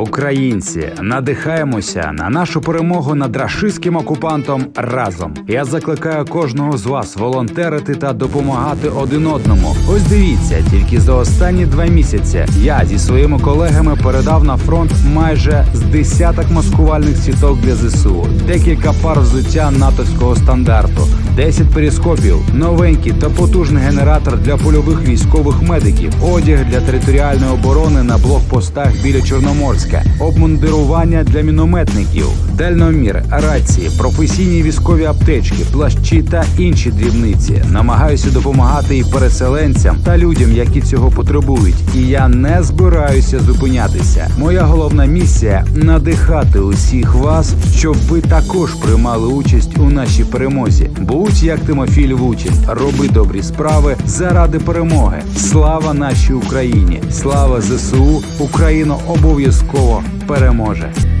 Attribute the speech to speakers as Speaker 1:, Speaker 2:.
Speaker 1: Українці, надихаємося на нашу перемогу над рашистським окупантом разом. Я закликаю кожного з вас волонтерити та допомагати один одному. Ось дивіться, тільки за останні два місяці я зі своїми колегами передав на фронт майже з десяток маскувальних сіток для ЗСУ, декілька пар взуття натовського стандарту, 10 перископів, новенький та потужний генератор для польових військових медиків, одяг для територіальної оборони на блокпостах біля Чорноморська, обмундирування для мінометників, дальномір, рації, професійні військові аптечки, плащі та інші дрібниці. Намагаюся допомагати і переселенцям та людям, які цього потребують. І я не збираюся зупинятися. Моя головна місія надихати усіх вас, щоб ви також приймали участь у нашій перемозі. Будь як Тимофій Львучин, роби добрі справи заради перемоги. Слава нашій Україні! Слава ЗСУ! Україна обов'язково переможе!